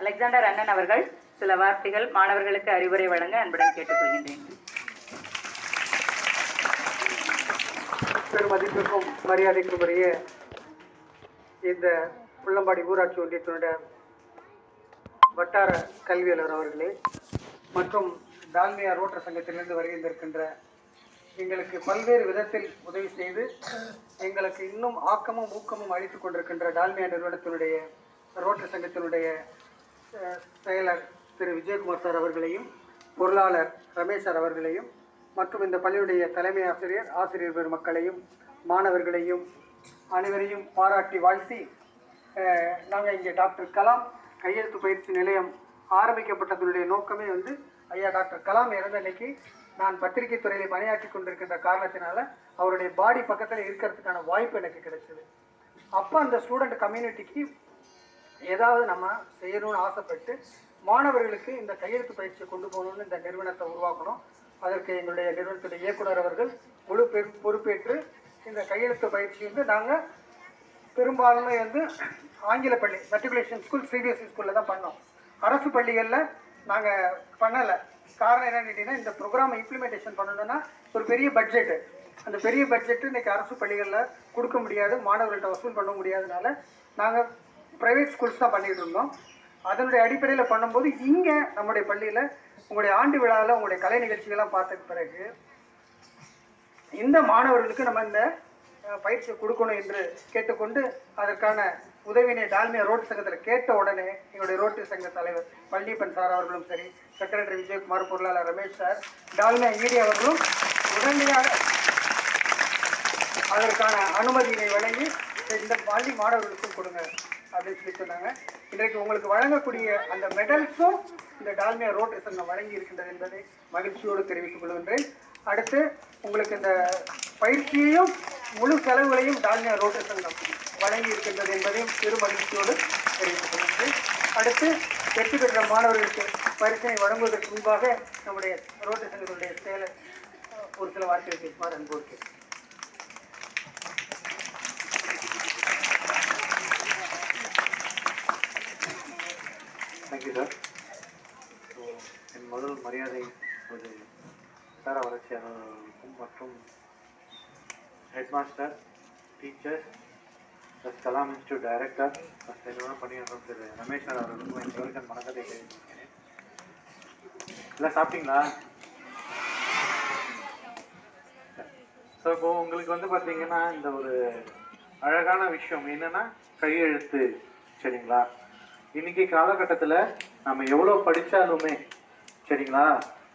Alexander அண்ணன் அவர்கள் சில வார்த்தைகள் மாணவர்களுக்கு அறிவுரை வழங்க அன்புடன் கேட்டுக்கொள்கின்றேன். பெருமதிப்பிற்கும் மரியாதைக்கும் உரிய இந்த புள்ளம்பாடி ஊராட்சி ஒன்றியத்தினுடைய வட்டார கல்வியாளர் அவர்களே மற்றும் டால்மியா ரோட்டர் சங்கத்திலிருந்து வருகின்றிருக்கின்ற எங்களுக்கு பல்வேறு விதத்தில் உதவி செய்து எங்களுக்கு இன்னும் ஆக்கமும் ஊக்கமும் அளித்துக் கொண்டிருக்கின்ற டால்மியா நிறுவனத்தினுடைய ரோட்டர் சங்கத்தினுடைய செயலர் திரு விஜயகுமார் சார் அவர்களையும் பொருளாளர் ரமேஷ் சார் அவர்களையும் மற்றும் இந்த பள்ளியுடைய தலைமை ஆசிரியர் ஆசிரியர் பெருமக்களையும் மாணவர்களையும் அனைவரையும் பாராட்டி வாழ்த்தி நாங்கள் இங்கே டாக்டர் கலாம் கையெழுத்து பயிற்சி நிலையம் ஆரம்பிக்கப்பட்டதனுடைய நோக்கமே வந்து ஐயா டாக்டர் கலாம் இறந்த அன்னைக்கு நான் பத்திரிகை துறையில் பணியாற்றி கொண்டிருக்கின்ற காரணத்தினால அவருடைய பாடி பக்கத்தில் இருக்கிறதுக்கான வாய்ப்பு எனக்கு கிடைச்சது. அப்போ அந்த ஸ்டூடெண்ட் கம்யூனிட்டிக்கு ஏதாவது நம்ம செய்யணும்னு ஆசைப்பட்டு மாணவர்களுக்கு இந்த கையெழுத்து பயிற்சியை கொண்டு போகணும்னு இந்த நிறுவனத்தை உருவாக்கணும். அதற்கு எங்களுடைய நிறுவனத்துடைய இயக்குனர் அவர்கள் முழு பெரு- பொறுப்பேற்று இந்த கையெழுத்து பயிற்சி வந்து நாங்கள் பெரும்பாலுமே வந்து ஆங்கில பள்ளி மெட்ரிகுலேஷன் ஸ்கூல் சிபிஎஸ்சி ஸ்கூலில் தான் பண்ணோம். அரசு பள்ளிகளில் நாங்கள் பண்ணலை. காரணம் என்னன்னு கேட்டிங்கன்னா இந்த ப்ரோக்ராமை இம்ப்ளிமெண்டேஷன் பண்ணணும்னா ஒரு பெரிய பட்ஜெட்டு அந்த பெரிய பட்ஜெட்டு இன்றைக்கி அரசு பள்ளிகளில் கொடுக்க முடியாது மாணவர்கள்ட்ட வசூல் பண்ண முடியாதனால நாங்கள் ப்ரைவேட் ஸ்கூல்ஸ் தான் பண்ணிகிட்டு இருந்தோம். அதனுடைய அடிப்படையில் பண்ணும்போது இங்கே நம்முடைய பள்ளியில் உங்களுடைய ஆண்டு விழாவில் உங்களுடைய கலை நிகழ்ச்சிகள்லாம் பார்த்த பிறகு இந்த மாணவர்களுக்கு நம்ம இந்த பயிற்சியை கொடுக்கணும் என்று கேட்டுக்கொண்டு அதற்கான உதவினை டால்மியா ரோட்டு சங்கத்தில் கேட்ட உடனே எங்களுடைய ரோட்டு சங்க தலைவர் பழனிப்பன் சார் அவர்களும் சரி செக்ரட்டரி விஜயகுமார் பொருளாளர் ரமேஷ் சார் டால்மியா ஈடி அவர்களும் உடனடியாக அதற்கான அனுமதியினை வழங்கி இந்த பள்ளி மாணவர்களுக்கும் கொடுங்க. அப்படின்னு சொல்லி சொன்னாங்க. இன்றைக்கு உங்களுக்கு வழங்கக்கூடிய அந்த மெடல்ஸும் இந்த டால்மியா ரோட் சங்கம் வழங்கி இருக்கின்றது என்பதை மகிழ்ச்சியோடு தெரிவித்துக் கொள்கின்றேன். அடுத்து உங்களுக்கு இந்த பயிற்சியையும் முழு செலவுகளையும் டால்மியா ரோட்டரி சங்கம் வழங்கி இருக்கின்றது என்பதையும் பெரு மகிழ்ச்சியோடு தெரிவித்துக் கொள்கின்றேன். அடுத்து வெற்றி பெற்ற மாணவர்களுக்கு பரிசனை வழங்குவதற்கு முன்பாக நம்முடைய ரோட்டரி சங்கத்தினுடைய செயலர் ஒரு சில வார்த்தைகள் பேசுமாறு அன்போடு கேட்கிறேன். தேங்க்யூ சார் ஸோ என் முதல் மரியாதை ஒரு சார வளர்ச்சியாளர்களுக்கும் மற்றும் headmaster teachers plus Kalam institute director plus என்னோட பணியாளர் திரு ரமேஷ் சார் அவர்களுக்கும் என் வரைக்கும் வணக்கத்தை தெரிவிக்கிறேன் எல்லாம் சாப்பிட்டீங்களா? ஸோ இப்போ உங்களுக்கு வந்து பார்த்தீங்கன்னா இந்த ஒரு அழகான விஷயம் என்னன்னா கையெழுத்து சரிங்களா? இன்னைக்கு காலகட்டத்தில் நம்ம எவ்வளோ படித்தாலுமே சரிங்களா?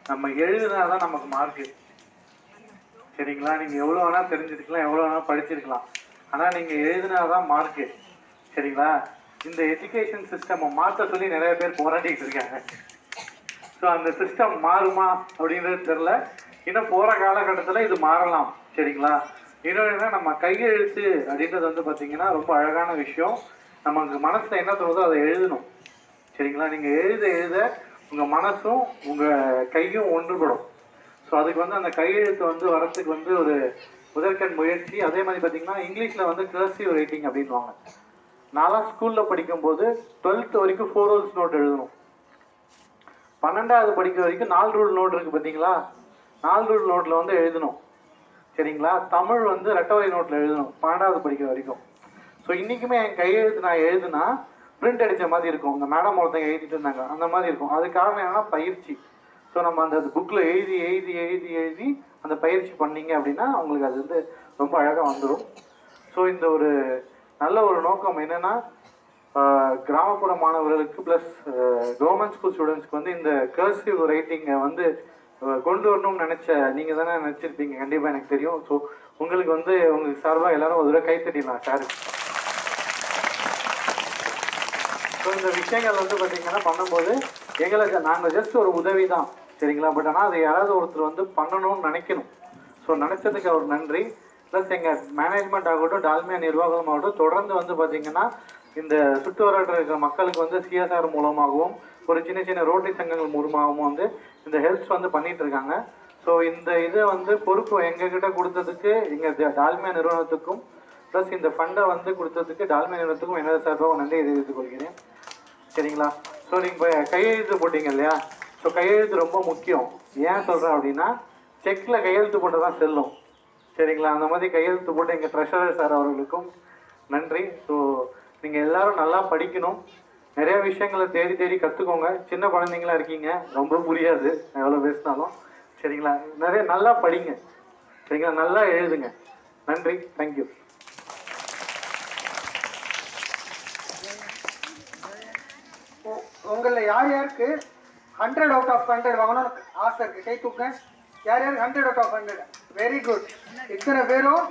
நம்ம எழுதுனாதான் நமக்கு மார்க்கு சரிங்களா? நீங்கள் எவ்வளோ வேணால் தெரிஞ்சிருக்கலாம் எவ்வளோ வேணால் படிச்சிருக்கலாம். ஆனால் நீங்கள் எழுதினாதான் மார்க்கு சரிங்களா? இந்த எஜுகேஷன் சிஸ்டமை மாற்ற சொல்லி நிறைய பேர் போராடிட்டு இருக்காங்க. ஸோ அந்த சிஸ்டம் மாறுமா அப்படின்றது தெரில இன்னும் போகிற காலகட்டத்தில் இது மாறலாம். சரிங்களா? இன்னொன்று என்ன நம்ம கையெழுத்து அப்படின்றது வந்து பார்த்தீங்கன்னா ரொம்ப அழகான விஷயம். நமக்கு மனசில் என்ன தோணுதோ அதை எழுதணும். சரிங்களா? நீங்கள் எழுத எழுத உங்கள் மனசும் உங்கள் கையும் ஒன்றுபடும். ஸோ அதுக்கு வந்து அந்த கையெழுத்து வந்து வரத்துக்கு வந்து ஒரு முதற்கண் முயற்சி. அதே மாதிரி பார்த்தீங்கன்னா இங்கிலீஷில் வந்து கிளர்சிவ் ரைட்டிங் அப்படின்வாங்க நான்லாம் ஸ்கூலில் படிக்கும்போது டுவெல்த் வரைக்கும் ஃபோர் ரூல்ஸ் நோட் எழுதணும். பன்னெண்டாவது படிக்கிற வரைக்கும் நாலு ரூல் நோட் இருக்குது பார்த்தீங்களா நாலு ரூல் நோட்டில் வந்து எழுதணும். சரிங்களா? தமிழ் வந்து ரெட்டவரை நோட்டில் எழுதணும். பன்னெண்டாவது படிக்கிற வரைக்கும். ஸோ இன்றைக்குமே என் கையெழுத்து நான் எழுதுனா பிரிண்ட் அடித்த மாதிரி இருக்கும். உங்கள் மேடம் ஒருத்தங்க எழுதிட்டு இருந்தாங்க. அந்த மாதிரி இருக்கும். அது காரணம் என்னன்னா பயிற்சி. ஸோ நம்ம அந்த புக்கில் எழுதி எழுதி எழுதி எழுதி அந்த பயிற்சி பண்ணீங்க அப்படின்னா உங்களுக்கு அது வந்து ரொம்ப அழகாக வந்துடும் ஸோ இந்த ஒரு நல்ல ஒரு நோக்கம் என்னன்னா கிராமப்புற மாணவர்களுக்கு ப்ளஸ் கவர்மெண்ட் ஸ்கூல் ஸ்டூடெண்ட்ஸ்க்கு வந்து இந்த கர்சிவ் ரைட்டிங்கை வந்து கொண்டு வரணும்னு நினச்ச நீங்கள் தானே நினச்சிருப்பீங்க. கண்டிப்பாக எனக்கு தெரியும். ஸோ உங்களுக்கு வந்து உங்களுக்கு சார்பாக எல்லாரும் ஒரு தடவை கைத்தட்டிடலாம் சார் ஸோ இந்த விஷயங்கள் வந்து பார்த்தீங்கன்னா பண்ணும்போது எங்களுக்கு நாங்கள் ஜஸ்ட் ஒரு உதவி தான் சரிங்களா? பட் ஆனால் அதை யாராவது ஒருத்தர் வந்து பண்ணணும்னு நினைக்கணும். ஸோ நினச்சதுக்கு அவர் நன்றி. ப்ளஸ் எங்கள் மேனேஜ்மெண்ட் ஆகட்டும் டால்மியா நிர்வாகம் ஆகட்டும் தொடர்ந்து வந்து பார்த்தீங்கன்னா இந்த சுற்று இருக்கிற மக்களுக்கு வந்து சிஎஸ்ஆர் மூலமாகவும் ஒரு சின்ன சின்ன ரோட்டரி சங்கங்கள் மூலமாகவும் வந்து இந்த ஹெல்ப்ஸ் வந்து பண்ணிகிட்டு இருக்காங்க. ஸோ இந்த இதை வந்து பொறுப்பு எங்ககிட்ட கொடுத்ததுக்கு எங்கள் டால்மியா நிறுவனத்துக்கும் ப்ளஸ் இந்த ஃபண்டை வந்து கொடுத்ததுக்கு டால்மியா நிறுவனத்துக்கும் எனது சார்பாக நன்றி தெரிவித்துக் கொள்கிறேன். சரிங்களா? ஸோ நீங்கள் கையெழுத்து போட்டீங்க இல்லையா? ஸோ கையெழுத்து ரொம்ப முக்கியம். ஏன் சொல்கிறேன் அப்படின்னா செக்கில் கையெழுத்து போட்டு தான் செல்லும். சரிங்களா? அந்த மாதிரி கையெழுத்து போட்டு எங்கள் ட்ரெஷரர் சார் அவர்களுக்கும் நன்றி. ஸோ நீங்கள் எல்லாரும் நல்லா படிக்கணும். நிறைய விஷயங்களை தேடி தேடி கற்றுக்கோங்க சின்ன குழந்தைங்களா இருக்கீங்க. ரொம்ப புரியாது எவ்வளோ பேசினாலும். சரிங்களா? நிறைய நல்லா படிங்க. சரிங்களா? நல்லா எழுதுங்க. நன்றி. தேங்க்யூ உங்களில் யார் யாருக்கு ஹண்ட்ரட் அவுட் ஆஃப் ஹண்ட்ரட் வாங்கணும்னு ஆசை இருக்கு? கை தூக்க யார் யாருக்கு hundred out of hundred very good இத்தனை பேரும்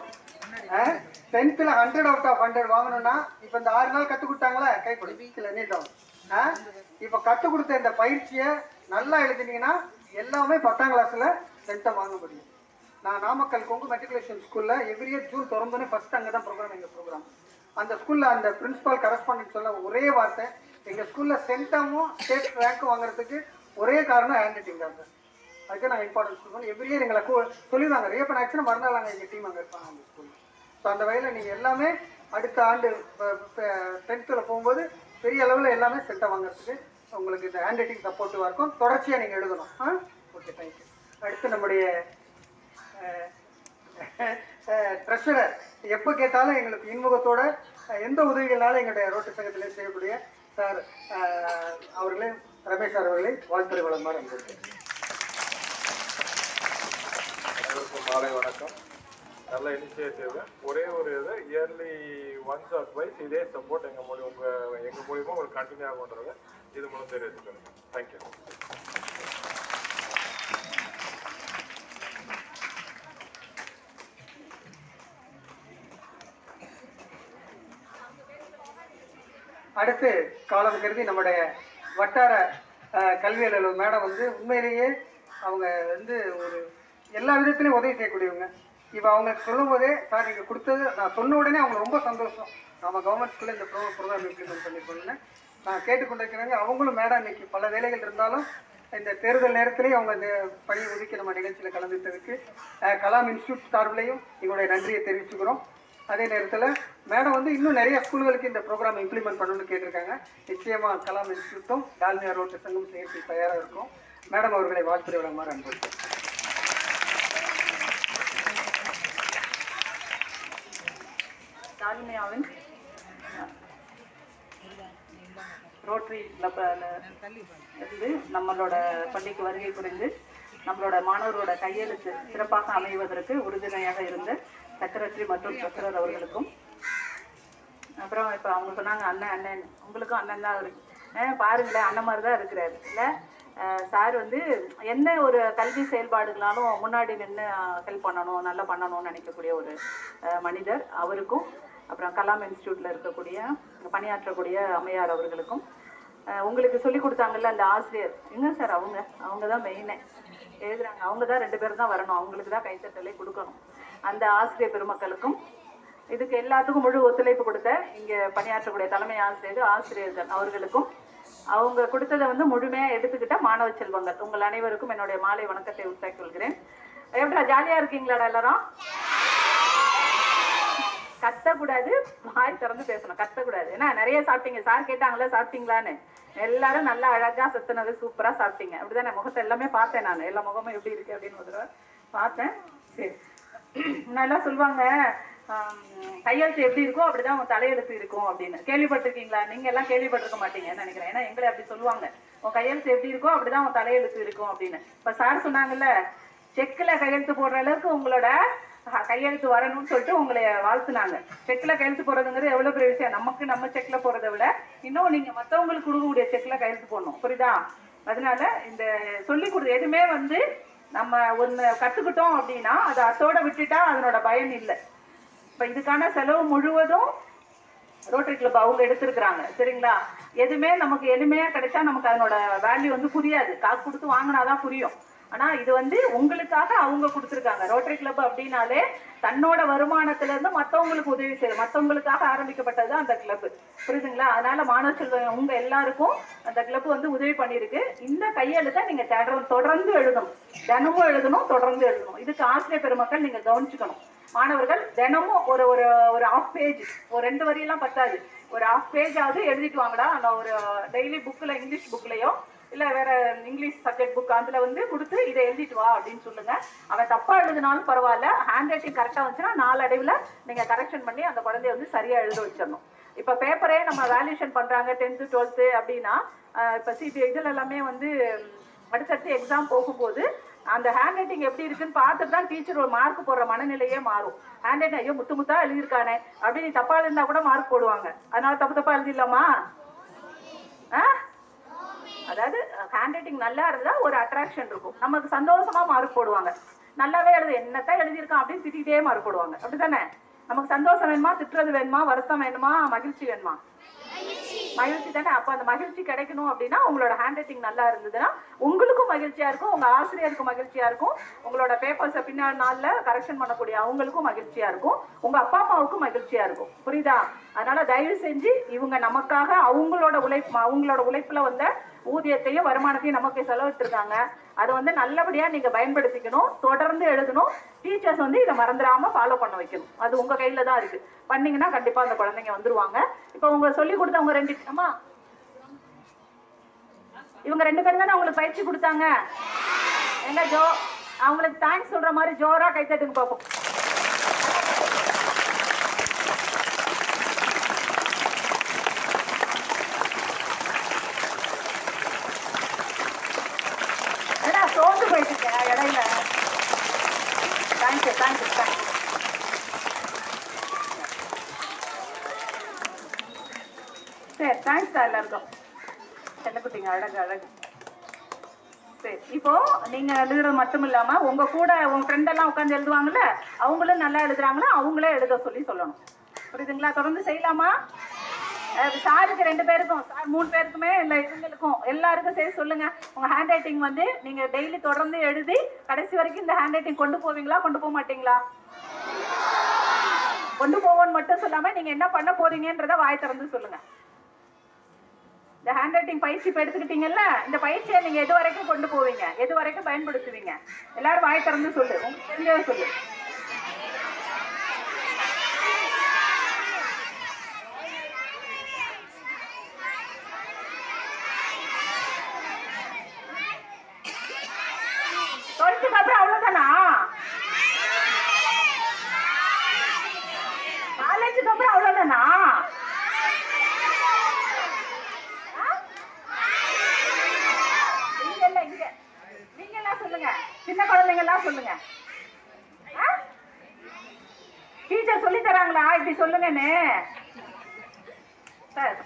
டென்த்தில் ஹண்ட்ரட் அவுட் ஆஃப் ஹண்ட்ரட் வாங்கணும்னா இப்போ இந்த ஆறு நாள் கற்றுக் கொடுத்தாங்களே? கைப்படி வீட்டில் நீட்டம் ஆ இப்போ கற்றுக் கொடுத்த இந்த பயிற்சியை நல்லா எழுதினீங்கன்னா எல்லாமே பத்தாம் கிளாஸில் சென்டம் வாங்க முடியும். நான் நாமக்கல் கொங்கு மெட்ரிகுலேஷன் ஸ்கூலில் எவ்ரி இயர் ஜூன் திறந்தோன்னே ஃபஸ்ட் அங்கே தான் ப்ரோக்ராம் எங்கள் ப்ரோக்ராம் அந்த ஸ்கூலில் அந்த பிரின்சிபால் கரஸ்பாண்டன்ட் சொல்ல ஒரே வார்த்தை எங்கள் ஸ்கூலில் சென்டமும் ஸ்டேட் ரேங்க்கும் வாங்குறதுக்கு ஒரே காரணம் ஹேண்ட் ரைட்டிங் தான் சார் அதுக்கு நாங்கள் இம்பார்ட்டன்ஸ் கொடுக்கணும். எவ்ரி இயர் எங்களை கூ- சொல்லிடுவாங்க. ரேப்பன் ஆக்சுவலாக மறுநாள் நாங்கள் எங்கள் டீம் அங்கே இருப்பாங்க அந்த ஸ்கூலில் ஸோ அந்த வகையில் நீங்கள் எல்லாமே அடுத்த ஆண்டு டென்த்தில் போகும்போது பெரிய அளவில் எல்லாமே சென்டம் வாங்குறதுக்கு உங்களுக்கு இந்த ஹேண்ட் ரைட்டிங் சப்போர்ட்டிவாக இருக்கும். தொடர்ச்சியாக நீங்கள் எழுதணும். ஆ? ஓகே தேங்க்யூ அடுத்து நம்முடைய ட்ரெஷரர் எப்போ கேட்டாலும் எங்களுக்கு இன்முகத்தோட எந்த உதவிகளாலும் எங்களுடைய ரோட்டு சங்கத்திலே செய்யக்கூடிய சார் அவர்களே ரமேஷ் சார் அவர்களே வாழ்த்துறை வளர்மாறு அன்பு மாலை வணக்கம். நல்ல இனிஷியேட்டிவ் ஒரே ஒரு இது இயர்லி ஒன்ஸ் ஆர் ட்வைஸ் இதே சப்போர்ட் எங்கள் மூலியம் உங்கள் எங்கள் மூலியமாக உங்களுக்கு கண்டினியூ ஆகுன்றது இது மூலம் தெரிவிச்சுக்கிறேன். தேங்க்யூ அடுத்து காலம் கருதி நம்முடைய வட்டார அஹ், கல்வி அலுவலர் மேடம் வந்து உண்மையிலேயே அவங்க வந்து ஒரு எல்லா விதத்துலையும் உதவி செய்யக்கூடியவங்க. இப்போ அவங்க சொல்லும் போதே சார் நீங்கள் கொடுத்தது நான் சொன்ன உடனே அவங்க ரொம்ப சந்தோஷம். நம்ம கவர்மெண்ட் ஸ்கூலில் இந்த ப்ரோ ப்ரோக்ராம் இம்ப்ளிமெண்ட் பண்ணிருக்கோம்னு நான் கேட்டுக்கொண்டிருக்கிறாங்க. அவங்களும் மேடம் இன்னைக்கு பல வேலைகள் இருந்தாலும் இந்த தேர்தல் நேரத்திலேயும் அவங்க இந்த பணியை ஒதுக்கி நம்ம நிகழ்ச்சியில் கலந்துட்டதுக்கு கலாம் இன்ஸ்டியூட் சார்பிலையும் எங்களுடைய நன்றியை தெரிவிச்சுக்கிறோம். அதே நேரத்தில் மேடம் வந்து இன்னும் நிறைய ஸ்கூல்களுக்கு இந்த ப்ரோக்ராம் இம்ப்ளிமெண்ட் பண்ணணும்னு கேட்டிருக்காங்க. நிச்சயமாக கலாம் இன்ஸ்டியூட்டும் டால்மியா ரோட்டு சங்கம் சேர்த்து தயாராக இருக்கும். மேடம் அவர்களை வாழ்த்துறை விடமாறு அன்பு டால்மியாவின் ரோட்டரி இருந்து நம்மளோட பள்ளிக்கு வருகை புரிந்து நம்மளோட மாணவரோட கையெழுத்து சிறப்பாக அமைவதற்கு உறுதுணையாக இருந்த செக்ரட்டரி மற்றும் ட்ரெஸரர் அவர்களுக்கும் அப்புறம் இப்போ அவங்க சொன்னாங்க அண்ணன் அண்ணன். உங்களுக்கும் அண்ணன் தான் இருக்கு பாருங்களேன் அண்ணன் மாதிரி தான் இருக்கிறாரு. இல்லை? சார் வந்து எந்த ஒரு கல்வி செயல்பாடுகளாலும் முன்னாடி நின்று ஹெல்ப் பண்ணணும் நல்லா பண்ணணும்னு நினைக்கக்கூடிய ஒரு மனிதர் அவருக்கும் அப்புறம் கலாம் இன்ஸ்டியூட்டில் இருக்கக்கூடிய பணியாற்றக்கூடிய அம்மையார் அவர்களுக்கும் உங்களுக்கு சொல்லி கொடுத்தாங்கல்ல அந்த ஆசிரியர். எங்க சார் அவங்க? அவங்க தான் மெயினே எழுதுறாங்க. அவங்க தான் ரெண்டு பேரும் தான் வரணும். அவங்களுக்கு தான் கைத்தட்டலை கொடுக்கணும். அந்த ஆசிரியர் பெருமக்களுக்கும் இதுக்கு எல்லாத்துக்கும் முழு ஒத்துழைப்பு கொடுத்த இங்கே பணியாற்றக்கூடிய தலைமை ஆசிரியர் ஆசிரியர்கள் அவர்களுக்கும். அவங்க கொடுத்ததை வந்து முழுமையாக எடுத்துக்கிட்ட மாணவ செல்வங்கள். உங்கள் அனைவருக்கும் என்னுடைய மாலை வணக்கத்தை உத்தாக்கி கொள்கிறேன். எப்படா ஜாலியாக இருக்கீங்களாடா எல்லாரும்? கத்தக்கூடாது. வாய் திறந்து பேசணும். கத்தக்கூடாது. ஏன்னா நிறைய சாப்பிட்டீங்க. சார் கேட்டாங்களே சாப்பிட்டீங்களான்னு. எல்லாரும் நல்லா அழகாக சுத்தினது சூப்பராக சாப்பிட்டீங்க. அப்படிதான் முகத்தை எல்லாமே பார்த்தேன் நான். எல்லா முகமும் எப்படி இருக்கு அப்படின்னு ஒரு பார்த்தேன். சரி. நல்லா சொல்லுவாங்க கையெழுத்து எப்படி இருக்கோ அப்படிதான் உன் தலையெழுத்து இருக்கும் அப்படின்னு. கேள்விப்பட்டிருக்கீங்களா? நீங்க எல்லாம் கேள்விப்பட்டிருக்க மாட்டீங்கன்னு நினைக்கிறேன். ஏன்னா எங்களை அப்படி சொல்லுவாங்க. உன் கையெழுத்து எப்படி இருக்கோ அப்படிதான் உன் தலையெழுத்து இருக்கும் அப்படின்னு. இப்ப சார் சொன்னாங்கல்ல செக்கில் கையெழுத்து போடுற அளவுக்கு உங்களோட கையெழுத்து வரணும்னு சொல்லிட்டு உங்களை வாழ்த்துனாங்க. செக்கில் கையெழுத்து போடுறதுங்கிறது எவ்வளோ பெரிய விஷயம்? நமக்கு நம்ம செக்கில் போறதை விட இன்னும் நீங்கள் மற்றவங்களுக்கு கொடுக்கக்கூடிய செக்கில் கையெழுத்து போடணும். புரியுதா? அதனால இந்த சொல்லி கொடுத்த எதுவுமே வந்து நம்ம ஒன்று கற்றுக்கிட்டோம் அப்படின்னா அதை அத்தோட விட்டுட்டா அதனோட பயன் இல்லை. இப்போ இதுக்கான செலவு முழுவதும் ரோட்டரி கிளப் அவங்க எடுத்திருக்கிறாங்க. சரிங்களா? எதுவுமே நமக்கு எளிமையாக கிடைச்சா நமக்கு அதனோட வேல்யூ வந்து புரியாது. காசு கொடுத்து வாங்கினாதான் புரியும். ஆனால் இது வந்து உங்களுக்காக அவங்க கொடுத்துருக்காங்க. ரோட்டரி கிளப் அப்படின்னாலே தன்னோட வருமானத்திலேருந்து மற்றவங்களுக்கு உதவி செய்யும் மற்றவங்களுக்காக ஆரம்பிக்கப்பட்டது தான் அந்த கிளப் புரியுதுங்களா? அதனால மாணவ செல்வம் உங்கள் எல்லாருக்கும் அந்த கிளப் வந்து உதவி பண்ணியிருக்கு. இந்த கையெழுத்தை நீங்கள் தொடர்ந்து எழுதணும். தினமும் எழுதணும் தொடர்ந்து எழுதணும். இதுக்கு ஆசிரியர் பெருமக்கள் நீங்கள் கவனிச்சுக்கணும். மாணவர்கள் தினமும் ஒரு ஒரு ஒரு ஆஃப் பேஜ் ஒரு ரெண்டு வரியெல்லாம் பத்தாது. ஒரு ஹாஃப் பேஜாவது எழுதிட்டு வாங்கடா. நான் ஒரு டெய்லி புக்கில் இங்கிலீஷ் புக்லேயோ இல்லை வேற இங்கிலீஷ் சப்ஜெக்ட் புக் அதில் வந்து கொடுத்து இதை எழுதிட்டு வா அப்படின்னு சொல்லுங்க. அவன் தப்பாக எழுதினாலும் பரவாயில்ல. ஹேண்ட் ரைட்டிங் கரெக்டாக வந்துச்சுன்னா நாளடைவில் நீங்கள் கரெக்ஷன் பண்ணி அந்த குழந்தைய வந்து சரியாக எழுத வச்சிடணும். இப்போ பேப்பரே நம்ம வேல்யூஷன் பண்ணுறாங்க டென்த்து டுவெல்த்து அப்படின்னா இப்போ சிபிஐ இதில் எல்லாமே வந்து அடுத்தடுத்து எக்ஸாம் போகும்போது அந்த ஹேண்ட் ரைட்டிங் எப்படி இருக்குன்னு பார்த்துட்டு தான் டீச்சர் ஒரு மார்க் போடுற மனநிலையே மாறும். ஹேண்ட் ரைட்டிங் ஐயோ முத்து முத்தா எழுதியிருக்கானே அப்படின்னு நீ தப்பா எழுதினா கூட மார்க் போடுவாங்க. அதனால தப்பு தப்பா எழுதிடலாமா? ஆ? அதாவது ஹேண்ட் ரைட்டிங் நல்லா இருந்தா ஒரு அட்ராக்ஷன் இருக்கும். நமக்கு சந்தோஷமா மார்க் போடுவாங்க. நல்லாவே எழுது என்னத்தான் எழுதியிருக்கான் அப்படின்னு திட்டிகிட்டே மார்க் போடுவாங்க. அப்படித்தானே? நமக்கு சந்தோஷம் வேணுமா? திட்டுறது வேணுமா? வருத்தம் வேணுமா? மகிழ்ச்சி வேணுமா? மகிழ்ச்சி தானே? அப்ப அந்த மகிழ்ச்சி கிடைக்கணும் அப்படின்னா உங்களோட ஹேண்ட் ரைட்டிங் நல்லா இருந்ததுன்னா உங்களுக்கும் மகிழ்ச்சியா இருக்கும் உங்க ஆசிரியருக்கும் மகிழ்ச்சியா இருக்கும் உங்களோட பேப்பர்ஸை பின்னாடி நாள்ல கரெக்ஷன் பண்ணக்கூடிய அவங்களுக்கும் மகிழ்ச்சியா இருக்கும் உங்க அப்பா அம்மாவுக்கும் மகிழ்ச்சியா இருக்கும். புரியுதா? அதனால தயவு செஞ்சு இவங்க நமக்காக அவங்களோட உழைப்பு அவங்களோட உழைப்புல வந்த ஊதியத்தையும் வருமானத்தையும் நமக்கு செலவிட்டிருக்காங்க. அதை வந்து நல்லபடியா நீங்க பயன்படுத்திக்கணும் தொடர்ந்து எழுதணும். டீச்சர்ஸ் வந்து இதை மறந்துடாம ஃபாலோ பண்ண வைக்கணும். அது உங்க கையில தான் இருக்கு. பண்ணீங்கன்னா கண்டிப்பா அந்த குழந்தைங்க வந்துருவாங்க. இப்போ உங்க சொல்லி கொடுத்தவங்க ரெண்டு அம்மா. இவங்க ரெண்டு பேரும் தானே உங்களுக்கு பயிற்சி கொடுத்தாங்க. எங்க ஜோ அவங்களுக்கு தேங்க்ஸ் சொல்ற மாதிரி ஜோரா கை பார்ப்போம் ஏடா சோர்ந்து போயிட்டு இடையில thank you thank you thank you சரி தேங்க்ஸ் எல்லாருக்கும் செல்லக்குட்டிங்க அழகு அழகு சரி இப்போ நீங்க எழுதுறது மட்டும் இல்லாம உங்க கூட உங்க ஃப்ரெண்ட் எல்லாம் உட்காந்து எழுதுவாங்கல்ல அவங்களும் நல்லா எழுதுறாங்களா அவங்களே எழுத சொல்லி சொல்லணும். புரியுதுங்களா? தொடர்ந்து செய்யலாமா? சாருக்கு ரெண்டு பேருக்கும் சார் மூணு பேருக்குமே இல்லை இவங்களுக்கும் எல்லாருக்கும் சரி சொல்லுங்க. உங்க ஹேண்ட் ரைட்டிங் வந்து நீங்க டெய்லி தொடர்ந்து எழுதி கடைசி வரைக்கும் இந்த ஹேண்ட் ரைட்டிங் கொண்டு போவீங்களா கொண்டு போக மாட்டீங்களா? கொண்டு போவோன்னு மட்டும் சொல்லாம நீங்க என்ன பண்ண போறீங்கன்றத வாய் திறந்து சொல்லுங்க. இந்த ஹேண்ட் ரைட்டிங் பயிற்சி இப்போ எடுத்துக்கிட்டீங்கல்ல இந்த பயிற்சியை நீங்க எது வரைக்கும் கொண்டு போவீங்க? எது வரைக்கும் பயன்படுத்துவீங்க? எல்லாரும் வாய் திறந்து சொல்லு. தெரிஞ்சதை சொல்லு டுவெல்த்துக்கு அப்புறம் அவ்வளவுதானா காலேஜுக்கு அப்புறம் அவ்வளவுதானா ஆ? இங்க இல்ல இங்க நீங்க எல்லாம் சொல்லுங்க சின்ன குழந்தைங்க எல்லாம் சொல்லுங்க டீச்சர் சொல்லி தராங்களா இப்படி சொல்லுங்கன்னு சார்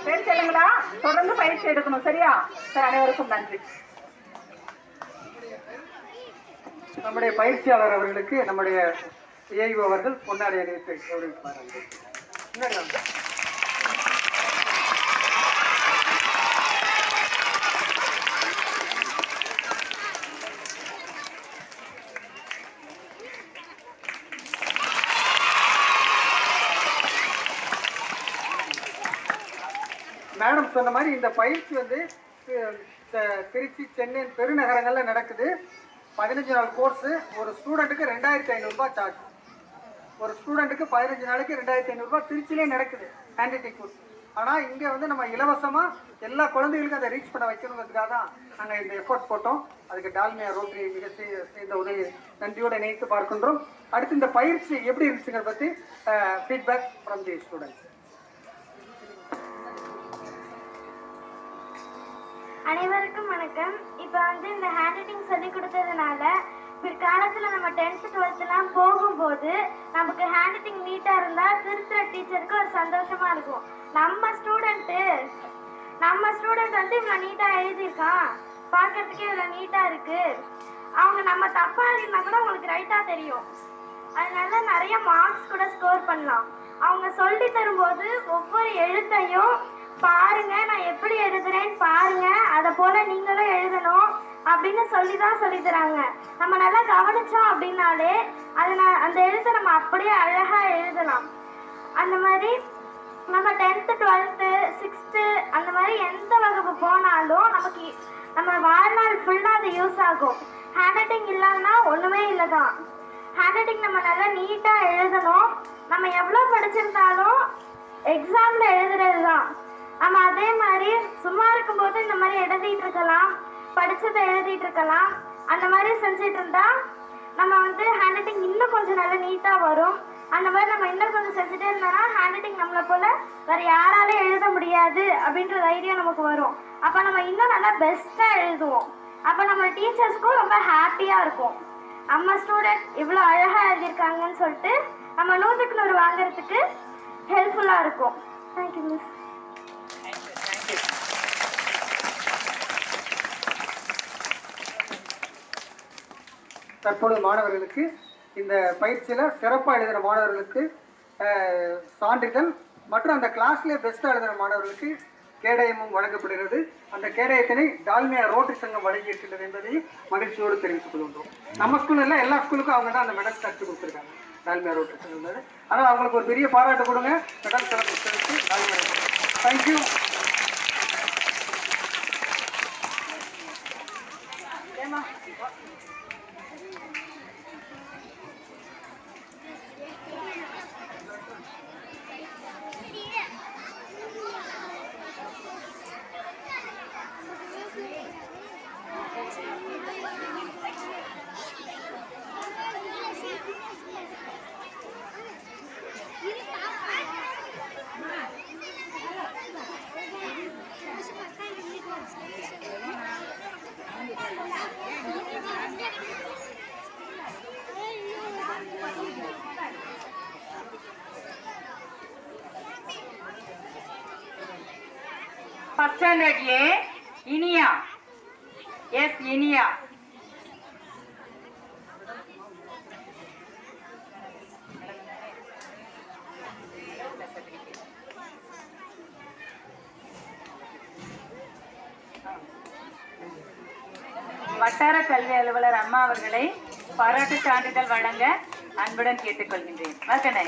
சரி சொல்லுங்களா தொடர்ந்து பயிற்சி எடுக்கணும் சரியா? சார் அனைவருக்கும் நன்றி. நம்முடைய பயிற்சியாளர் அவர்களுக்கு நம்முடைய ஏய்வு அவர்கள் பொன்னாடி அணிவித்து கௌரவிப்பார் சொன்ன மாதிரி இந்த பயிற்சி வந்து திருச்சி சென்னை பெருநகரங்களில் நடக்குது. பதினஞ்சு நாள் கோர்ஸு ஒரு ஸ்டூடெண்ட்டுக்கு ரெண்டாயிரத்தி ஐநூறுரூபா சார்ஜ் ஒரு ஸ்டூடெண்ட்டுக்கு பதினஞ்சு நாளைக்கு ரெண்டாயிரத்தி ஐநூறுரூபா திருச்சியிலே நடக்குது ஹேண்ட் கோர்ஸ் ஆனால் இங்கே வந்து நம்ம இலவசமாக எல்லா குழந்தைகளுக்கும் அதை ரீச் பண்ண வைக்கணுங்கிறதுக்காக தான் நாங்கள் இந்த எஃபோர்ட் போட்டோம். அதுக்கு டால்மியா ரோட்டரி மிக செய்- செய்த உதவி நன்றியோடு நினைத்து பார்க்கின்றோம். அடுத்து இந்த பயிற்சி எப்படி இருந்துச்சுங்கிறத பற்றி ஃபீட்பேக் ஃப்ரம் தி ஸ்டூடெண்ட்ஸ் அனைவருக்கும் வணக்கம். இப்போ வந்து இந்த ஹேண்ட் ரைட்டிங் சொல்லி கொடுத்ததுனால பிற்காலத்தில் நம்ம டென்த்து டுவெல்த்துலாம் போகும்போது நமக்கு ஹேண்ட் ரைட்டிங் நீட்டாக இருந்தால் திருத்துற டீச்சருக்கு ஒரு சந்தோஷமாக இருக்கும். நம்ம ஸ்டூடெண்ட்டு நம்ம ஸ்டூடெண்ட் வந்து இவ்வளோ நீட்டாக எழுதியிருக்கான். பார்க்கறதுக்கே இவ்வளோ நீட்டாக இருக்குது அவங்க நம்ம தப்பாக எழுதினா கூட அவங்களுக்கு ரைட்டாக தெரியும். அதனால நிறைய மார்க்ஸ் கூட ஸ்கோர் பண்ணலாம். அவங்க சொல்லி தரும்போது ஒவ்வொரு எழுத்தையும் பாருங்க நான் எப்படி எழுதுறேன்னு பாருங்க. அதை போல நீங்களும் எழுதணும் அப்படின்னு சொல்லி தான் சொல்லி தராங்க நம்ம நல்லா கவனிச்சோம் அப்படின்னாலே அது நான் அந்த எழுத்தை நம்ம அப்படியே அழகா எழுதலாம். அந்த மாதிரி நம்ம டென்த்து டுவெல்த்து சிக்ஸ்த்து அந்த மாதிரி எந்த வகுப்பு போனாலும் நமக்கு நம்ம வாழ்நாள் ஃபுல்லாக அது யூஸ் ஆகும். ஹேண்ட் ரைட்டிங் இல்லைன்னா ஒன்றுமே இல்லை தான் ஹேண்ட் ரைட்டிங் நம்ம நல்லா நீட்டாக எழுதணும். நம்ம எவ்வளோ படிச்சிருந்தாலும் எக்ஸாமில் எழுதுறது தான் நம்ம அதே மாதிரி சும்மா இருக்கும்போது இந்த மாதிரி எழுதிட்டு இருக்கலாம் படிச்சதை எழுதிட்டு இருக்கலாம் அந்த மாதிரி செஞ்சுட்டு இருந்தா நம்ம வந்து ஹேண்ட் ரைட்டிங் இன்னும் கொஞ்சம் நல்லா நீட்டாக வரும். அந்த மாதிரி நம்ம இன்னும் கொஞ்சம் செஞ்சுட்டே இருந்தோம்னா ஹேண்ட் ரைட்டிங் நம்மளை போல வேற யாராலும் எழுத முடியாது அப்படின்ற தைரியம் நமக்கு வரும். அப்போ நம்ம இன்னும் நல்லா பெஸ்ட்டாக எழுதுவோம். அப்போ நம்ம டீச்சர்ஸ்க்கும் ரொம்ப ஹாப்பியாக இருக்கும். நம்ம ஸ்டூடெண்ட் இவ்வளோ அழகாக எழுதியிருக்காங்கன்னு சொல்லிட்டு நம்ம நூற்றுக்கு நூறு வாங்குறதுக்கு ஹெல்ப்ஃபுல்லாக இருக்கும். தேங்க்யூ மிஸ் தற்பொழுது மாணவர்களுக்கு இந்த பயிற்சியில் சிறப்பாக எழுதுகிற மாணவர்களுக்கு சான்றிதழ் மற்றும் அந்த கிளாஸ்லேயே பெஸ்ட்டாக எழுதுகிற மாணவர்களுக்கு கேடயமும் வழங்கப்படுகிறது. அந்த கேடயத்தினை டால்மியா ரோட்டரி சங்கம் வழங்கி என்பதையும் மகிழ்ச்சியோடு தெரிவித்துக் கொள்கின்றோம். நம்ம ஸ்கூல் இல்லை எல்லா ஸ்கூலுக்கும் அவங்க தான் அந்த மெடல் தச்சு கொடுத்துருக்காங்க. டால்மியா ரோட்டரி சங்கம் ஆனால் அவங்களுக்கு ஒரு பெரிய பாராட்டு கொடுங்க. மெடல் தர கொடுத்ததுக்கு Dalmia thank you first standard A Iniya. S Iniya. வட்டார கல்வி அலுவலர் அம்மா அவர்களை பாராட்டு சான்றிதழ் வழங்க அன்புடன் கேட்டுக்கொள்கின்றேன். வணக்கண்ணே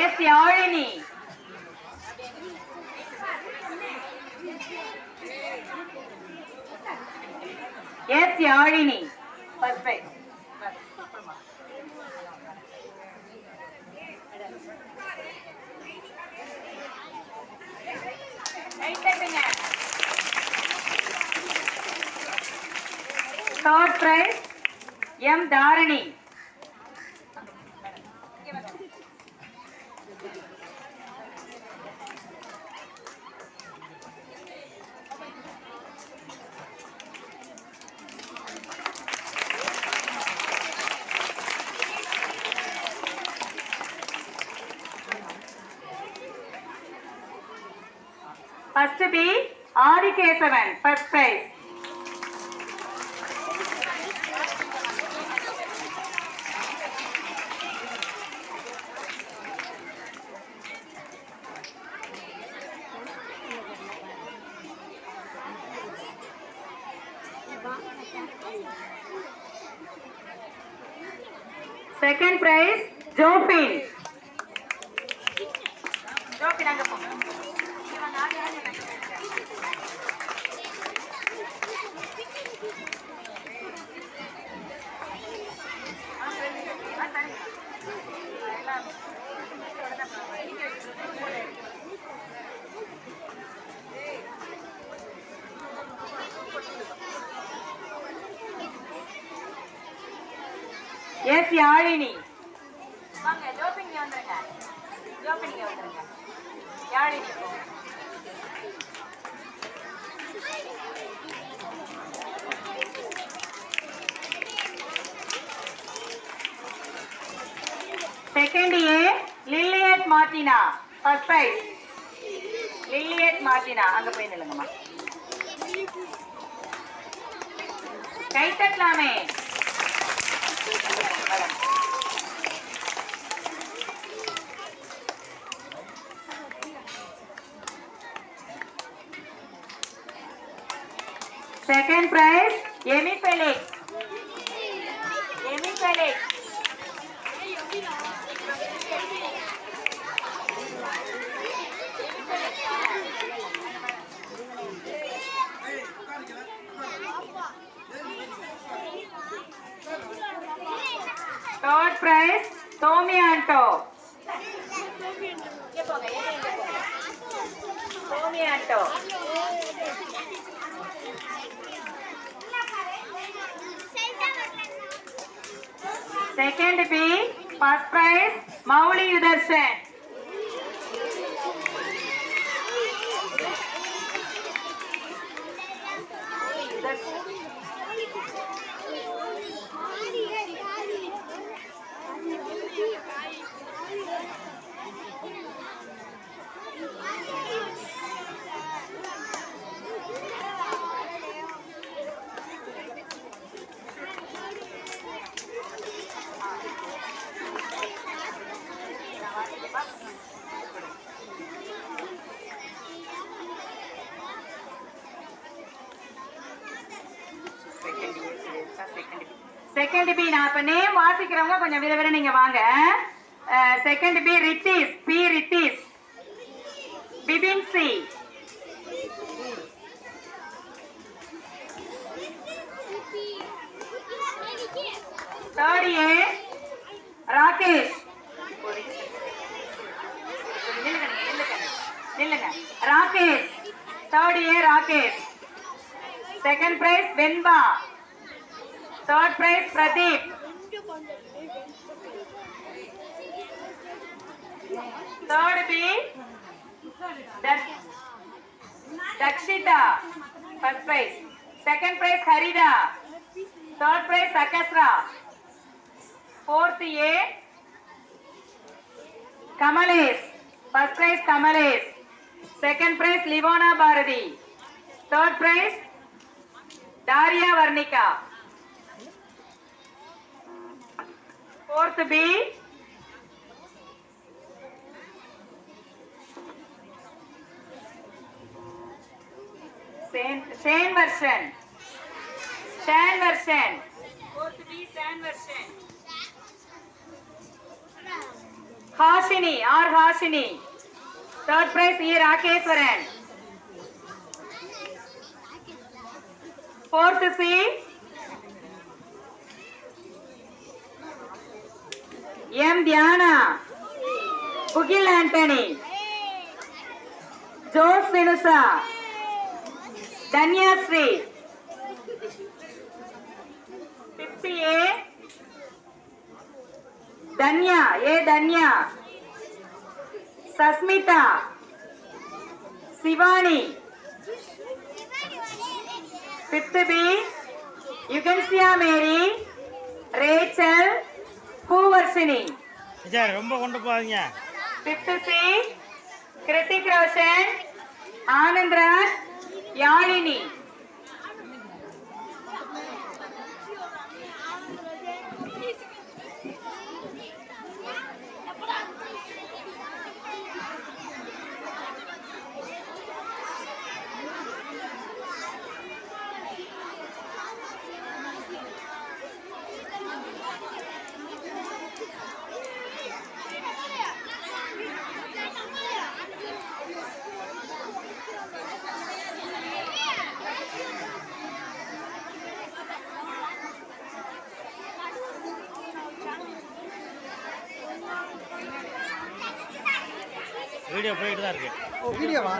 S Yazhini S Yazhini right third prize M Dharani First B, Adi Kesavan, first prize. S Yazhini வாங்க ஜோபிங்க வந்துருங்க. ஜோபிங்க வந்துருங்க. Yazhini. Second A Lilliet Martina first prize Lilliet Martina அங்க போய் நில்லுங்கம்மா. கை தட்டலாமே second prize Amy Felix Amy Felix prize, Tommy Anto. Tommy Anto. Second B, first prize, Mauli Udarshan. Second B நான் இப்ப நேம் வாசிக்கிறவங்க கொஞ்சம் விரைவிற நீங்க வாங்க. Second B Rithish B Rithish Bipin C third A Rakesh நில்லுங்க. Rakesh third A Rakesh second prize Venba third prize Pradeep third B Dakshita first prize second prize खरीदा third prize सकसरा fourth A Kamlesh first prize Kamlesh second prize Livona Bharathi third prize Daria Varnika Fourth B. Shane, Shane version. Shane version. Fourth B. Shane version. Hashini or Hashini. Third prize E. Rakeswaran. Fourth C. M Dhyana ఉకిల్ Antony Jose వినుస ధన్యాశ్రీ పిప్పి A Dhanya A Dhanya Sasmitha Shivani fifth B you కెన్ సియా Mary Rachel Poovarshini. Sir ரொம்ப கொண்டு போகாதீங்க Fifth C. Kritik Roshan. Anandran. Video போயிட்டு தான் இருக்கு. ஓ வீடியோவா?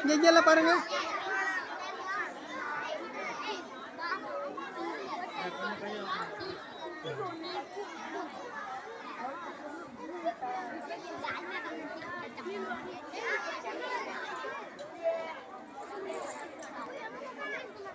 இங்கே இங்கெல்லாம் பாருங்க.